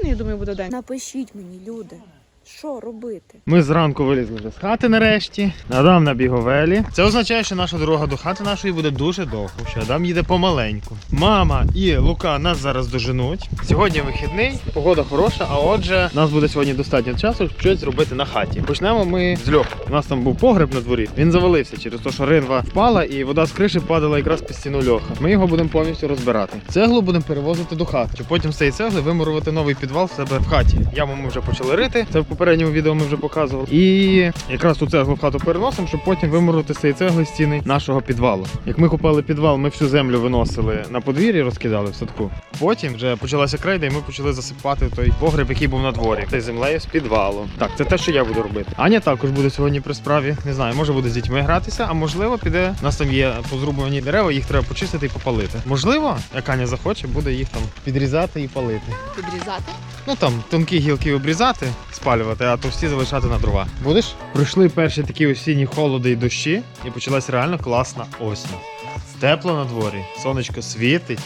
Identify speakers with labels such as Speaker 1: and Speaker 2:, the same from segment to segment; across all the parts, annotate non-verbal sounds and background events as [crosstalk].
Speaker 1: продуктивний, я думаю, буде день. Напишіть мені, люди, що робити?
Speaker 2: Ми зранку вилізли вже з хати нарешті. Адам на біговелі. Це означає, що наша дорога до хати нашої буде дуже довго. Що Адам їде помаленьку. Мама і Лука нас зараз доженуть. Сьогодні вихідний, погода хороша, а отже, нас буде сьогодні достатньо часу, щоб щось зробити на хаті. Почнемо ми з льоху. У нас там був погреб на дворі. Він завалився через те, що ринва впала і вода з криші падала якраз під стіну льоха. Ми його будемо повністю розбирати. Цеглу будемо перевозити до хати, потім з цієї цегли вимурувати новий підвал в себе в хаті. Яму ми вже почали рити. Це в попередньому відео ми вже показували. І якраз ту цеглу в хату переносимо, щоб потім вимурувати з цієї цегли стіни нашого підвалу. Як ми купали підвал, ми всю землю виносили на подвір'ї, розкидали в садку. Потім вже почалася крейда, і ми почали засипати той погреб, який був на дворі. Та землею з підвалу. Так, це те, що я буду робити. Аня також буде сьогодні при справі. Не знаю, може буде з дітьми гратися, а можливо піде. У нас там є позрубувані дерева, їх треба почистити і попалити. Можливо, як Аня захоче, буде їх там підрізати і палити.
Speaker 1: Підрізати?
Speaker 2: Ну там тонкі гілки обрізати, спалювати, а товсті залишати на дрова. Будеш? Пройшли перші такі осінні холоди і дощі, і почалась реально класна осінь. Тепло на дворі, сонечко світить,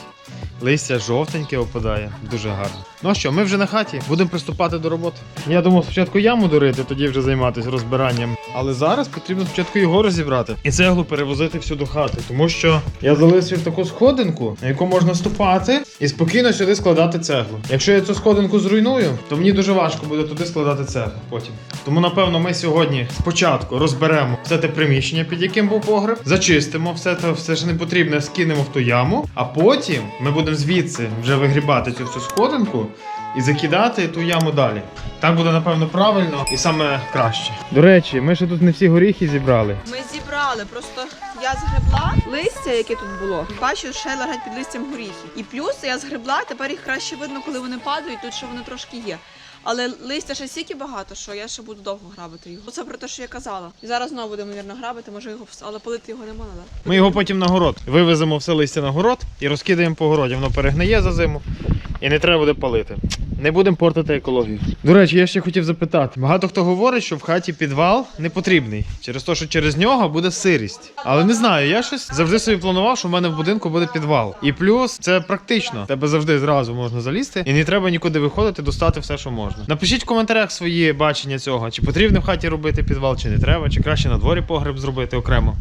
Speaker 2: листя жовтеньке опадає, дуже гарно. Ну що, ми вже на хаті, будемо приступати до роботи. Я думав спочатку яму дорити, тоді вже займатися розбиранням. Але зараз потрібно спочатку його розібрати і цеглу перевозити всю до хати, тому що я залишив таку сходинку, на яку можна ступати і спокійно сюди складати цеглу. Якщо я цю сходинку зруйную, то мені дуже важко буде туди складати цеглу потім. Тому напевно ми сьогодні спочатку розберемо все те приміщення, під яким був погреб, зачистимо все те, все ж не потрібне, скинемо в ту яму, а потім ми будемо звідси вже вигрібати цю всю сходинку і закидати ту яму далі. Так буде напевно правильно і саме краще. До речі, ми ще тут не всі горіхи зібрали.
Speaker 1: Ми зібрали, просто я згребла листя, яке тут було. Бачу, ще лежать під листям горіхи. І плюс я згребла, тепер їх краще видно, коли вони падають, тут ще вони трошки є. Але листя ще стільки багато, що я ще буду довго грабити його. Це про те, що я казала. І зараз знову будемо, мабуть, грабити, може його але полити його не можна.
Speaker 2: Ми його потім на город. Вивеземо все листя на город і розкидаємо по городі. Воно перегниє за зиму і не треба буде палити. Не будемо портити екологію. До речі, я ще хотів запитати. Багато хто говорить, що в хаті підвал не потрібний через те, що через нього буде сирість. Але не знаю, я щось завжди собі планував, що в мене в будинку буде підвал. І плюс це практично. Тебе завжди зразу можна залізти, і не треба нікуди виходити, достати все, що можна. Напишіть в коментарях свої бачення цього, чи потрібно в хаті робити підвал, чи не треба, чи краще на дворі погреб зробити окремо.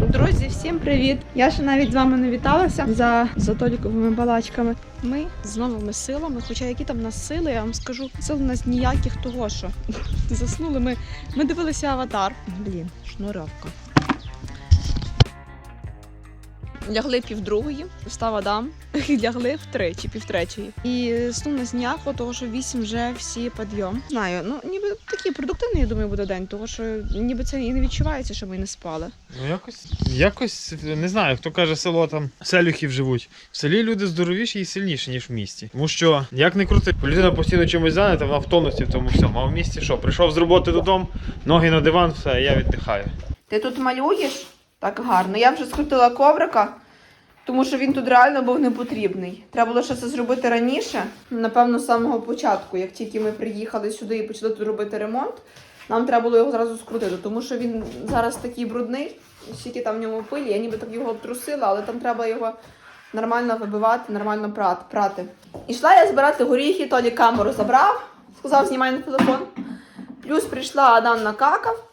Speaker 1: Друзі, всім привіт! Я ще навіть з вами не віталася за, за толіковими балачками. Ми з новими силами, хоча які там нас сили, я вам скажу, сил у нас ніяких того, що [laughs] заснули ми. Ми дивилися аватар. Блін, шнуровка. Лягли півдругої, встав Адам, [laughs] лягли втричі, півтретьої. І снув нас ніякого, того що вісім вже всі підйом. Знаю, ну ніби такий продуктивний, я думаю, буде день, того що ніби це і не відчувається, що ми не спали.
Speaker 2: Ну якось, якось не знаю, хто каже, село там селюхів живуть. В селі люди здоровіші і сильніші, ніж в місті. Тому що, як не крути, людина постійно чимось зайнята, вона в тонусі в тому всьому. А в місті що? Прийшов з роботи додому, ноги на диван, все, я віддихаю.
Speaker 1: Ти тут малюєш так гарно. Я вже скрутила коврика, тому що він тут реально був не потрібний. Треба було ще це зробити раніше, напевно, з самого початку, як тільки ми приїхали сюди і почали тут робити ремонт. Нам треба було його зразу скрутити, тому що він зараз такий брудний, скільки там в ньому пилі, я ніби так його обтрусила, але там треба його нормально вибивати, нормально прати. Ішла я збирати горіхи, Толі камеру забрав, сказав, знімай на телефон. Плюс прийшла Адам накакав.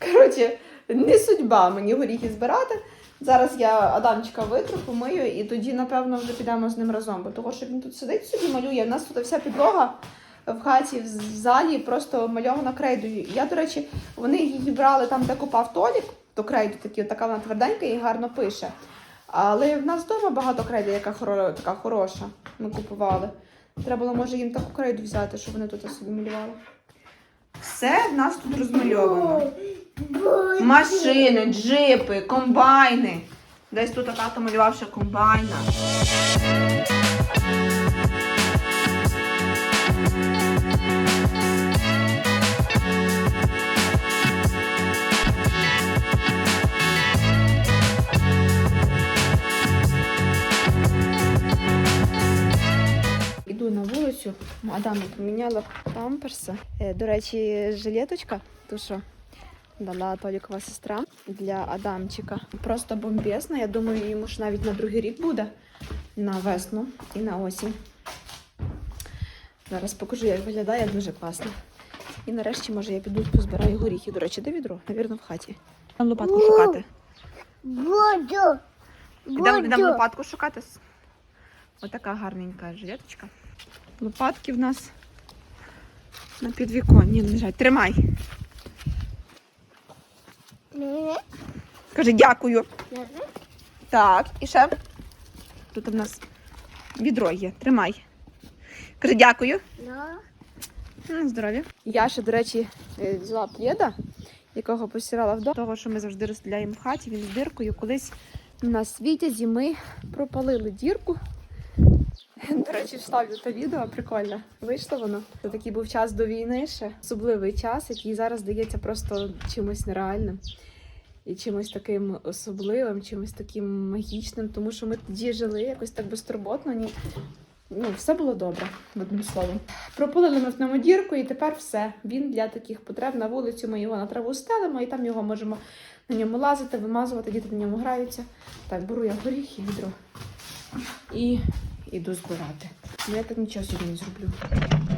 Speaker 1: Коротше, не судьба мені горіхи збирати. Зараз я Адамчика витру, помию, і тоді, напевно, вже підемо з ним разом. Бо того, що він тут сидить собі малює. У нас тут вся підлога в хаті, в залі просто мальована крейдою. Я, до речі, вони її брали там, де купав Толік, то крейду такі, така вона тверденька і гарно пише. Але в нас вдома багато крейди, яка хоро, така хороша. Ми купували. Треба було, може, їм таку крейду взяти, щоб вони тут собі малювали. Все в нас тут розмальовано. Машини, джипи, комбайни. Десь тут тато малював ще комбайна. Іду на вулицю. Адаму поміняла памперси. Е, До речі, жилеточка, то що дала Толікова сестра для Адамчика. Просто бомбезна. Я думаю, йому ж навіть на другий рік буде. На весну і на осінь. Зараз покажу, як виглядає дуже класно. І нарешті, може, я піду позбираю горіхи. До речі, де відро? Навірно, в хаті. Там лопатку шукати.
Speaker 3: Буду.
Speaker 1: Йдемо, йдемо лопатку шукати. Отака гарненька жилеточка. Лопатки в нас на підвіконні лежать. Тримай. Кажи дякую. Так, і ще. Тут у нас відро є. Тримай. Кажи дякую. Ну, здоров'я. Я ще, до речі, е, взяла плєда, якого постирала вдома. Того, що ми завжди розстріляємо в хаті, він з диркою. Колись на світі зими пропалили дірку. До речі, вставлю те відео, прикольно. Вийшло воно. Це такий був час до війни ще. Особливий час, який зараз здається просто чимось нереальним. І чимось таким особливим, чимось таким магічним, тому що ми тоді жили якось так безтурботно, ні, ну, все було добре, одним словом. Пропалили ми в ньому дірку, і тепер все. Він для таких потреб на вулицю. Ми його на траву стелимо, і там його можемо на ньому лазити, вимазувати, діти на ньому граються. Так, беру я горіхи, відро і іду збирати. Ну, я так нічого сьогодні не зроблю.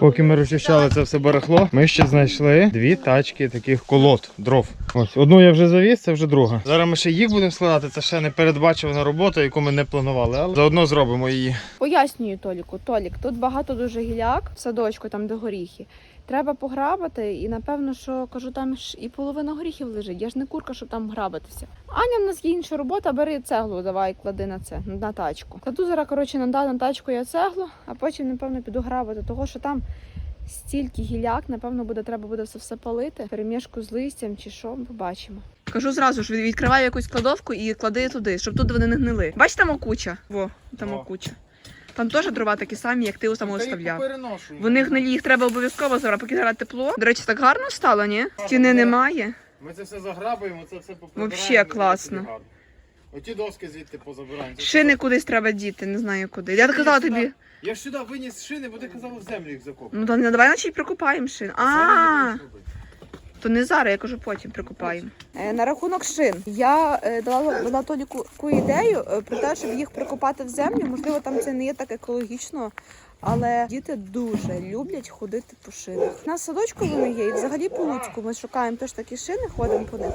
Speaker 2: Поки ми розчищали це все барахло, ми ще знайшли дві тачки таких колод, дров. Ось одну я вже завіз, це вже друга. Зараз ми ще їх будемо складати. Це ще не передбачена робота, яку ми не планували, але заодно зробимо її.
Speaker 1: Пояснюю Толіку, Толік, тут багато дуже гіляк в садочку, там де горіхи. Треба пограбати, і напевно, що кажу, там ж і половина горіхів лежить. Я ж не курка, щоб там грабитися. Аня, в нас є інша робота, бери цеглу, давай клади на це, на тачку. Кладу зараз, коротше, на, на тачку я цеглу, а потім, напевно, піду грабити, того що там стільки гіляк, напевно, буде треба буде це все палити, перемішку з листям чи що, побачимо. Кажу зразу ж, відкривай якусь кладовку і клади туди, щоб тут вони не гнили. Бачиш, там окуча? Во, там
Speaker 2: О.
Speaker 1: окуча. Там теж дрова такі самі, як ти у самого оставляв. Вони гнилі, їх треба обов'язково зараз, поки зараз тепло. До речі, так гарно стало, ні? Стіни немає.
Speaker 2: Ми це все заграбуємо, це все
Speaker 1: Вообще класно.
Speaker 2: Оті доски звідти позабираємо.
Speaker 1: Шини кудись треба діти, не знаю куди. Я казала тобі.
Speaker 2: Я ж сюди виніс шини, бо ти казала в землю їх закопати.
Speaker 1: Ну то не давай наче прикопаємо шин. А, то не зараз, я кажу, потім прикопаємо. Е, на рахунок шин. Я е, дала, дала таку ідею е, про те, щоб їх прикопати в землю. Можливо, там це не є так екологічно. Але діти дуже люблять ходити по шинах. У нас садочку вони є, і взагалі по Луцьку ми шукаємо теж такі шини, ходимо по них.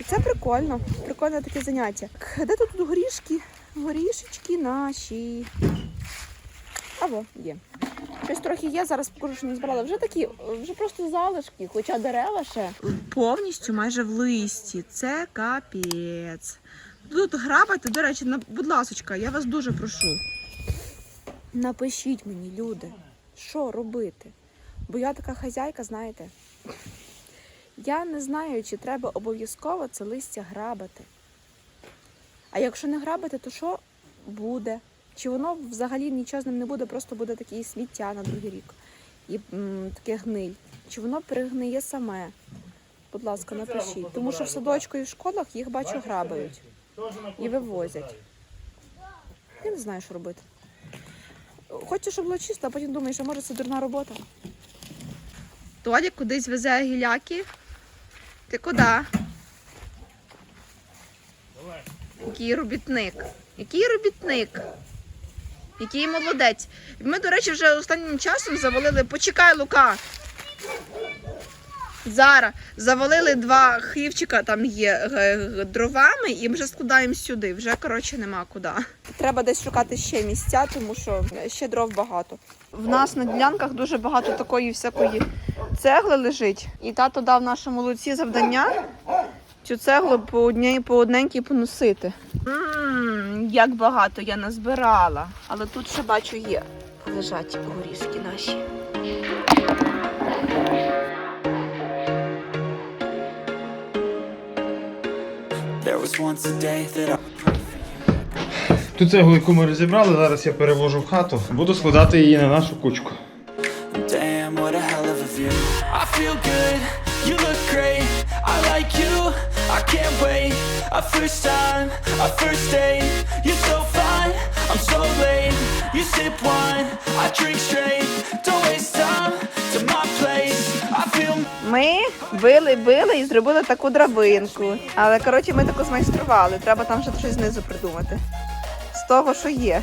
Speaker 1: І це прикольно, прикольне таке заняття. Де тут горішки? Горішечки наші. Або є. Щось трохи є, зараз покажу, що не збирала. Вже такі, вже просто залишки, хоча дерева ще. Повністю майже в листі. Це капець. Тут грабати, до речі, на, будь ласочка, я вас дуже прошу. Напишіть мені, люди, що робити. Бо я така хазяйка, знаєте. Я не знаю, чи треба обов'язково це листя грабити. А якщо не грабити, то що буде? Чи воно взагалі нічого з ним не буде, просто буде таке сміття на другий рік і м, таке гниль. Чи воно перегниє саме? Будь ласка, напишіть. Тому що в садочку і в школах їх бачу грабають і вивозять. Я не знаю, що робити. Хочу, щоб було чисто, а потім думаю, що може це дурна робота. Толік кудись везе гіляки. Ти куди? Який робітник? Який робітник? Який молодець. Ми, до речі, вже останнім часом завалили. Почекай, Лука. Зараз завалили два хлівчика, там є е, е, дровами, і вже складаємо сюди. Вже коротше нема куди. Треба десь шукати ще місця, тому що ще дров багато. В нас на ділянках дуже багато такої всякої цегли лежить. І тато дав нашому луці завдання цю цеглу по одній по одненькій поносити. Мм, як багато я назбирала. Але тут ще бачу є. Лежать горішки наші.
Speaker 2: Ту цеглу, яку ми розібрали, зараз я перевожу в хату. Буду складати її на нашу кучку.
Speaker 4: Damn, what a hell of a view. I feel good, you look great. I like you, I can't wait. A first time, a first date. You're so fine, I'm so late. You sip wine, I drink straight. Don't waste time to my place. I feel
Speaker 1: Ми били, били і зробили таку драбинку. Але коротше, ми таку змайстрували. Треба там ще щось знизу придумати. З того, що є.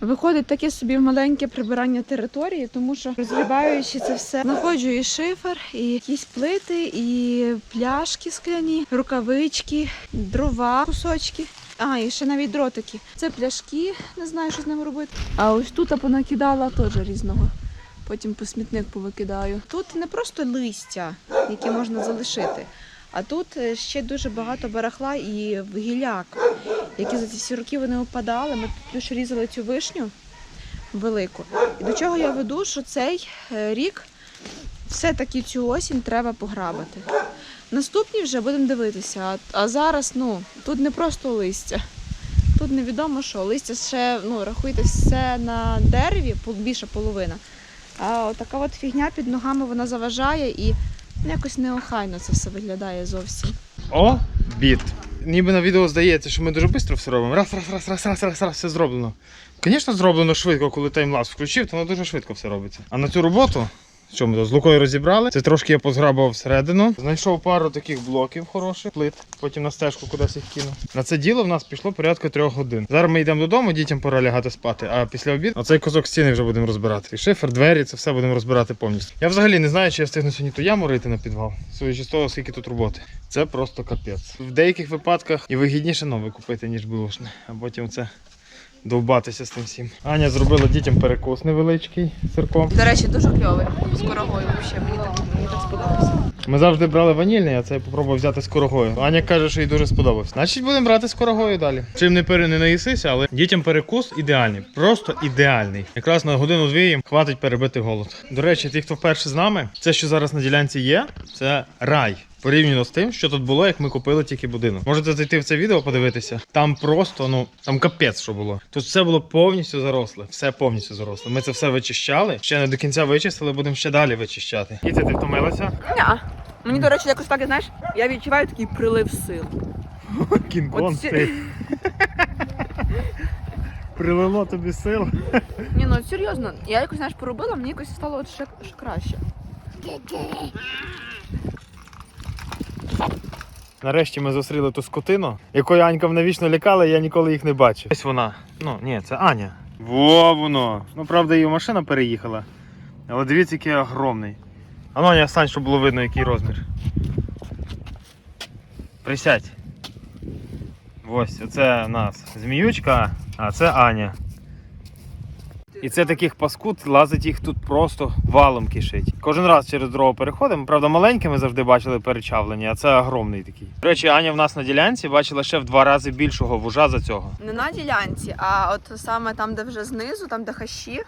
Speaker 1: Виходить таке собі маленьке прибирання території, тому що розгрібаючи це все, знаходжу і шифер, і якісь плити, і пляшки скляні, рукавички, дрова, кусочки. А, і ще навіть дротики. Це пляшки, не знаю, що з ними робити. А ось тут понакидала теж різного. Потім по смітник повикидаю. Тут не просто листя, яке можна залишити, а тут е, ще дуже багато барахла і гіляк які за ці всі роки вони опадали. Ми тут різали цю вишню велику. І до чого я веду, що цей е, рік все-таки цю осінь треба пограбити. Наступні вже будемо дивитися. А, зараз ну, тут не просто листя. Тут невідомо що. Листя ще, ну, рахуйте, все на дереві, більша половина. А така от фігня під ногами вона заважає і якось неохайно це все виглядає зовсім.
Speaker 2: О, біт. Ніби на відео здається, що ми дуже швидко все робимо. Раз, раз, раз, раз, раз, раз, раз, все зроблено. Звісно, зроблено швидко, коли таймлапс включив, то воно дуже швидко все робиться. А на цю роботу, що ми з Лукою розібрали, це трошки я позграбував всередину. Знайшов пару таких блоків хороших, плит, потім на стежку кудись їх кинув. На це діло в нас пішло порядка трьох годин. Зараз ми йдемо додому, дітям пора лягати спати, а після обіду оцей кусок стіни вже будемо розбирати. І шифер, двері, це все будемо розбирати повністю. Я взагалі не знаю, чи я встигну сьогодні ту яму рити на підвал, судячи з того, скільки тут роботи. Це просто капець. В деяких випадках і вигідніше нове купити, ніж булошне. А потім це довбатися з тим всім. Аня зробила дітям перекус невеличкий сирком.
Speaker 1: До речі, дуже кльовий. З корогою взагалі. Мені так, мені так сподобався.
Speaker 2: Ми завжди брали ванільний, а це я попробував взяти з корогою. Аня каже, що їй дуже сподобався. Значить, будемо брати з корогою далі. Чим не пере не наїсися, але дітям перекус ідеальний. Просто ідеальний. Якраз на годину-дві їм хватить перебити голод. До речі, ті, хто вперше з нами, це, що зараз на ділянці є, це рай. Порівняно з тим, що тут було, як ми купили тільки будинок. Можете зайти в це відео, подивитися. Там просто, ну там капець, що було. Тут все було повністю заросле. Все повністю заросле. Ми це все вичищали. Ще не до кінця вичистили, будемо ще далі вичищати. І це ти втомилася?
Speaker 1: Ня. Мені, до речі, якось так, знаєш, я відчуваю такий прилив сил. [laughs]
Speaker 2: Кінг-Конг
Speaker 1: От ці-
Speaker 2: ти. Прилило тобі сил.
Speaker 1: Ні, ну серйозно, я якось знаєш поробила, мені якось стало от ще, ще краще.
Speaker 2: Нарешті ми зустріли ту скотину, якою Анька навічно лякала, і я ніколи їх не бачив. Ось вона. Ну, ні, це Аня. Во воно. Ну, правда, її машина переїхала. Але дивіться, який огромний. А ну, Аня, стань, щоб було видно, який розмір. Присядь. Ось, оце у нас зміючка, а це Аня. І це таких паскуд лазить їх тут просто валом кишить. Кожен раз через дорогу переходимо. Правда, маленькими завжди бачили перечавлені, а це огромний такий. До речі, Аня в нас на ділянці бачила ще в два рази більшого вужа за цього.
Speaker 1: Не на ділянці, а от саме там, де вже знизу, там, де хащі,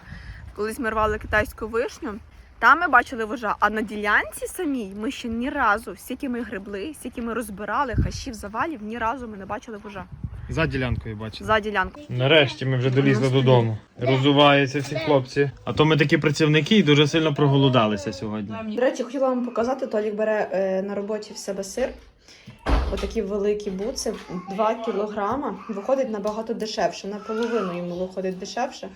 Speaker 1: колись ми рвали китайську вишню. Там ми бачили вожа, а на ділянці самій ми ще ні разу, стільки ми гребли, стільки ми розбирали хащів, завалів, ні разу ми не бачили вожа
Speaker 2: За ділянкою бачили.
Speaker 1: за ділянку.
Speaker 2: Нарешті ми вже долізли додому. Розуваються всі хлопці. А то ми такі працівники і дуже сильно проголодалися сьогодні.
Speaker 1: До речі, хотіла вам показати, Толік бере е, на роботі в себе сир. Отакі великі буци, 2 кілограма. Виходить набагато дешевше. Наполовину йому виходить дешевше.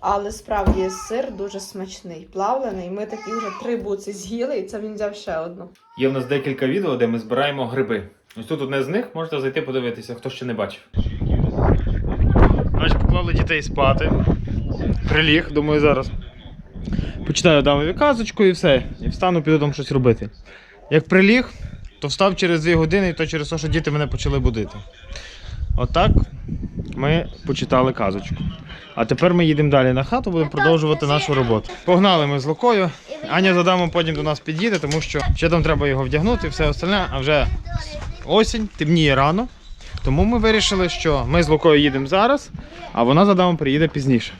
Speaker 1: Але справді сир дуже смачний, плавлений. Ми такі вже три буци з'їли, і це він взяв ще одну.
Speaker 2: Є в нас декілька відео, де ми збираємо гриби. Ось тут одне з них, можете зайти подивитися, хто ще не бачив. Значить, поклали дітей спати. Приліг, думаю, зараз. Почитаю Адамові казочку і все. І встану, піду там щось робити. Як приліг, то встав через 2 години, і то через те, що діти мене почали будити. Отак ми почитали казочку. А тепер ми їдемо далі на хату, будемо продовжувати нашу роботу. Погнали ми з Лукою. Аня з Адамом потім до нас під'їде, тому що ще там треба його вдягнути і все остальне, а вже осінь, темніє рано. Тому ми вирішили, що ми з Лукою їдемо зараз, а вона з Адамом приїде пізніше.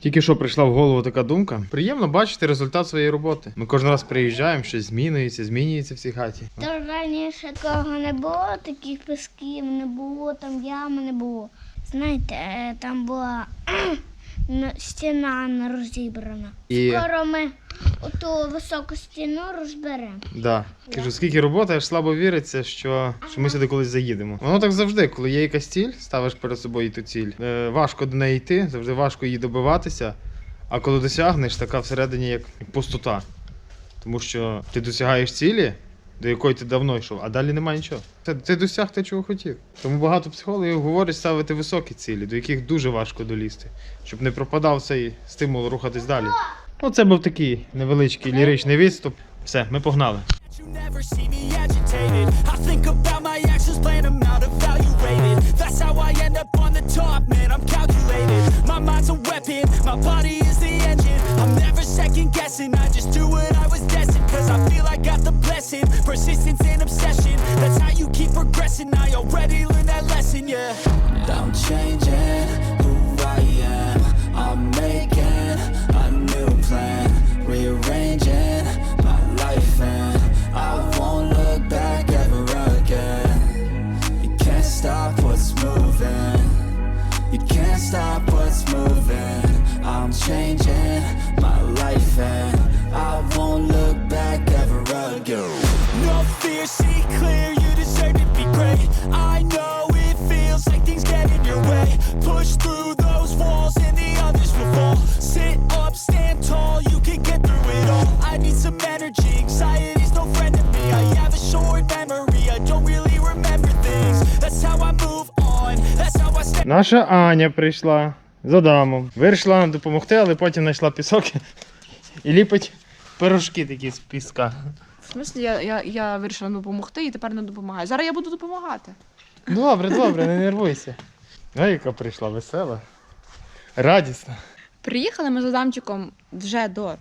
Speaker 2: Тільки що прийшла в голову така думка. Приємно бачити результат своєї роботи. Ми кожен раз приїжджаємо, щось змінюється, змінюється в цій хаті.
Speaker 3: То раніше такого не було, таких песків не було, там ями не було. Знаєте, е, там була стіна не розібрана.
Speaker 2: І
Speaker 3: Скоро ми оту високу стіну розберемо.
Speaker 2: да, кажу, скільки роботи, аж слабо віриться, що, що ми сюди колись заїдемо. Воно так завжди, коли є якась ціль, ставиш перед собою ту ціль. Е, важко до неї йти, завжди важко її добиватися. А коли досягнеш, така всередині як пустота. Тому що ти досягаєш цілі, до якої ти давно йшов, а далі немає нічого. Ти, ти досяг те, чого хотів. Тому багато психологів говорять ставити високі цілі, до яких дуже важко долізти, щоб не пропадав цей стимул рухатись далі. Ну, це був такий невеличкий ліричний відступ. Все, ми погнали.
Speaker 4: my body is the engine. I'm never second guessing, I just do what I was destined. Cause I feel I got the blessing, persistence and obsession. That's how you keep progressing. I already learned that lesson, yeah. I'm changing who I am. I'm making
Speaker 2: Наша Аня прийшла з Адамом. Вирішила нам допомогти, але потім знайшла пісок і ліпить пирожки такі з піска.
Speaker 1: В смислі, я, я, я вирішила допомогти і тепер не допомагаю. Зараз я буду допомагати.
Speaker 2: Добре, добре, не нервуйся. А яка прийшла весела. Радісна.
Speaker 1: Приїхали ми з Адамчиком вже до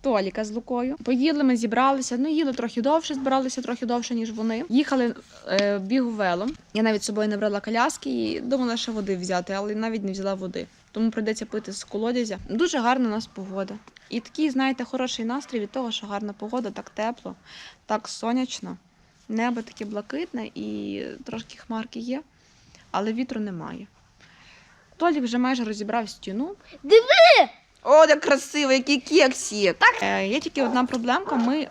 Speaker 1: Толіка з Лукою. Поїли, ми зібралися. Ну, їли трохи довше, збиралися трохи довше, ніж вони. Їхали е, бігувелом. Я навіть з собою не брала коляски і думала, що води взяти, але навіть не взяла води. Тому прийдеться пити з колодязя. Дуже гарна у нас погода. І такий, знаєте, хороший настрій від того, що гарна погода, так тепло, так сонячно. Небо таке блакитне і трошки хмарки є, але вітру немає. Толік вже майже розібрав стіну.
Speaker 3: Диви!
Speaker 1: О, як красиво, які кексі. Так. Е, є тільки одна проблемка. Ми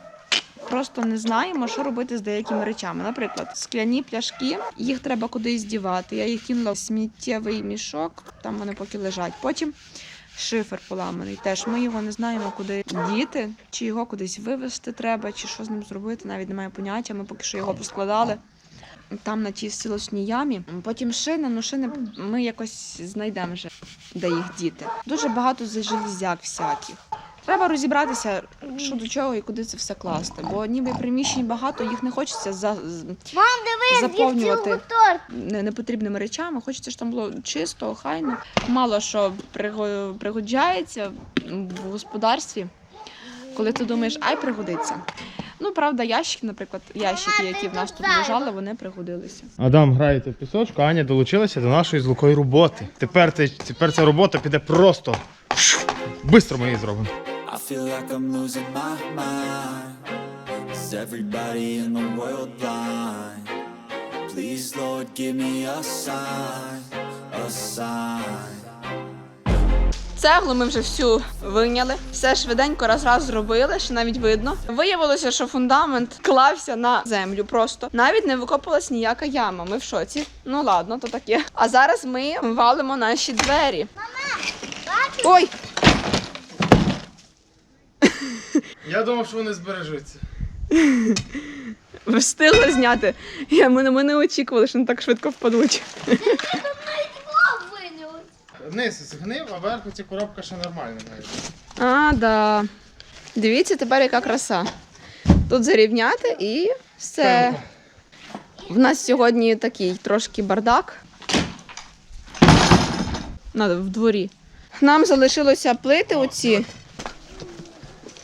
Speaker 1: просто не знаємо, що робити з деякими речами. Наприклад, скляні пляшки, їх треба кудись дівати. Я їх кинула в сміттєвий мішок, там вони поки лежать. Потім шифер поламаний. Теж ми його не знаємо, куди діти, чи його кудись вивезти треба, чи що з ним зробити. Навіть немає поняття. Ми поки що його поскладали. Там на тій силочній ямі. Потім шини, ну шини ми якось знайдемо вже, де їх діти. Дуже багато железяк всяких. Треба розібратися, що до чого і куди це все класти. Бо ніби приміщень багато, їх не хочеться за, Заповнювати. непотрібними речами. Хочеться, щоб там було чисто, охайно. Мало що приго- пригоджається в господарстві, коли ти думаєш, ай пригодиться. Ну, правда, ящики, наприклад, ящики, які в нас тут лежали, вони пригодилися.
Speaker 2: Адам грається в пісочку, Аня долучилася до нашої з Лукою роботи. Тепер, ти- тепер ця робота піде просто. Бистро ми її зробимо.
Speaker 4: I feel like I'm losing my mind. Is everybody in the world blind? Please, Lord, give me a sign, a sign.
Speaker 1: Цеглу ми вже всю виняли, все швиденько раз раз зробили, що навіть видно. Виявилося, що фундамент клався на землю просто. Навіть не викопалась ніяка яма. Ми в шоці. Ну ладно, то таке. А зараз ми валимо наші двері. Ой! [laughs]
Speaker 2: Я думав, що вони збережуться.
Speaker 1: Встигли зняти. Я, ми, ми не очікували, що вони так швидко впадуть.
Speaker 2: Низ згнив, а верху ця коробка ще нормальна.
Speaker 1: А, да. Дивіться тепер, яка краса. Тут зарівняти і все. В нас сьогодні такий трошки бардак. Надо в дворі. Нам залишилося плити оці.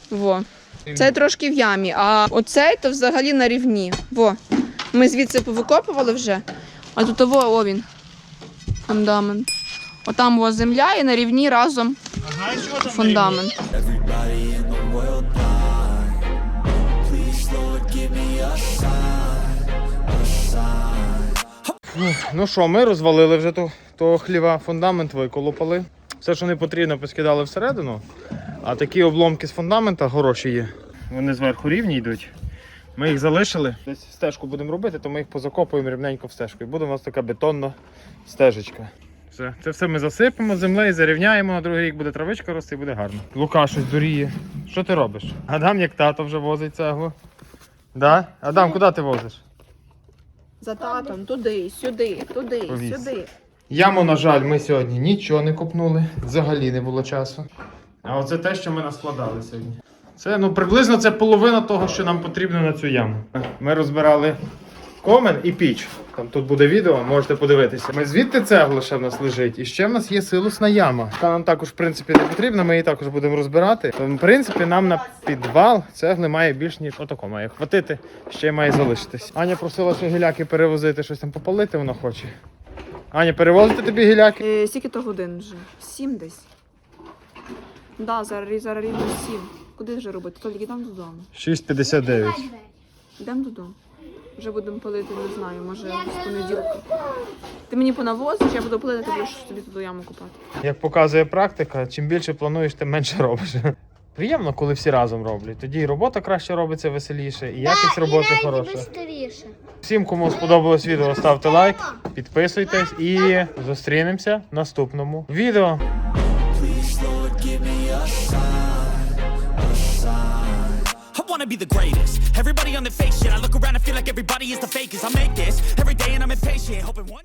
Speaker 1: Во. Це трошки в ямі, а оцей то взагалі на рівні. Во. Ми звідси повикопували вже. А тут ово, о він. Фундамент. Отам о земля і на рівні разом фундамент.
Speaker 4: Sign.
Speaker 2: Ну що, ми розвалили вже то, того хліва, фундамент виколупали. Все, що не потрібно, поскидали всередину. А такі обломки з фундамента хороші є. Вони зверху рівні йдуть. Ми їх залишили. Десь стежку будемо робити, то ми їх позакопуємо рівненько в стежку. І буде у нас така бетонна стежечка. Все. Це все ми засипемо землею, зарівняємо, на другий рік буде травичка рости і буде гарно. Лука щось дуріє. Що ти робиш? Адам, як тато вже возить цеглу. Да? Адам, куди ти возиш?
Speaker 1: За татом, туди, сюди, туди,
Speaker 2: Повіз.
Speaker 1: сюди.
Speaker 2: Яму, на жаль, ми сьогодні нічого не копнули, взагалі не було часу. А оце те, що ми наскладали сьогодні. Це ну приблизно це половина того, що нам потрібно на цю яму. Ми розбирали комен і піч. Там тут буде відео, можете подивитися. Ми звідти цегла ще в нас лежить, і ще в нас є силосна яма. Та нам також, в принципі, не потрібна, ми її також будемо розбирати. То, в принципі, нам на підвал цегли має більш ніж отако має хватити, ще й має залишитись. Аня просила, що гіляки перевозити, щось там попалити вона хоче. Аня, перевозити тобі гіляки?
Speaker 1: Е, скільки то годин вже? Сім десь. Да, зараз, зараз рівно сім. Куди вже робити? Тільки йдемо додому.
Speaker 2: 6,59.
Speaker 1: Йдемо додому. Вже будемо палити, не знаю, може з понеділка. Ти мені понавозиш, я буду палити, ти будеш собі туди яму купати.
Speaker 2: Як показує практика, чим більше плануєш, тим менше робиш. Приємно, коли всі разом роблять. Тоді і робота краще робиться веселіше, і якість роботи хороша.
Speaker 3: Быстріше.
Speaker 2: Всім, кому сподобалось відео, ставте лайк, підписуйтесь і зустрінемося в наступному відео.
Speaker 4: Wanna be the greatest. Everybody on the fake shit. I look around and feel like everybody is the fakest. I make this every day and I'm impatient, hoping one.